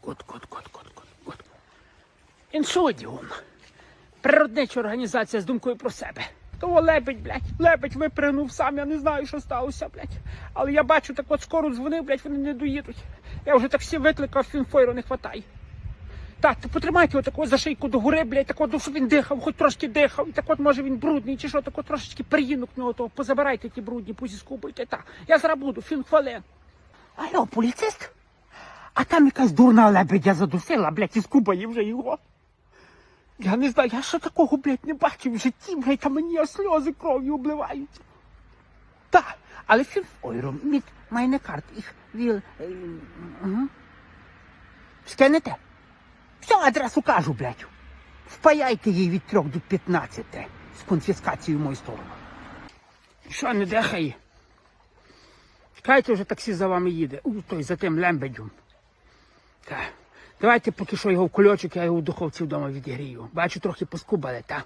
Кот, кот, кот, кот, кот, кот. Іншодіум. Природнича організація з думкою про себе. Того лебедь, блядь, лебедь випригнув сам, я не знаю, що сталося, блядь. Але я бачу, так от скоро дзвонив, блядь, вони не доїдуть. Я вже таксі викликав, фінфойру не хватає. Так, то потримайте його такого за шийку до гори, блядь, так от, щоб він дихав, хоч трошки дихав. І так от, може він брудний, чи що, так от трошечки приїнок нього, того позабирайте ті брудні, пузі скубуйте. Так, я зараз буду, фін хвилин. Алло, поліцист? А там якась дурна лебедя задусила, блядь, і скубає вже його. Я не знаю, я ще такого, блядь, не бачив в житті, блядь, а мені сльози кров'ю обливаються. Так, але фін ойром, meine карт, їх віл... е. Скинете? Все, адресу кажу, блядь. Впаяйте їй від 3 до 15 з конфіскацією в мою сторону. Що, не дихає? Чекайте, вже таксі за вами їде. У, той за тим лембедю. Так. Давайте поки що його в кульочок, я його в духовці вдома відігрію. Бачу, трохи поскубали, так?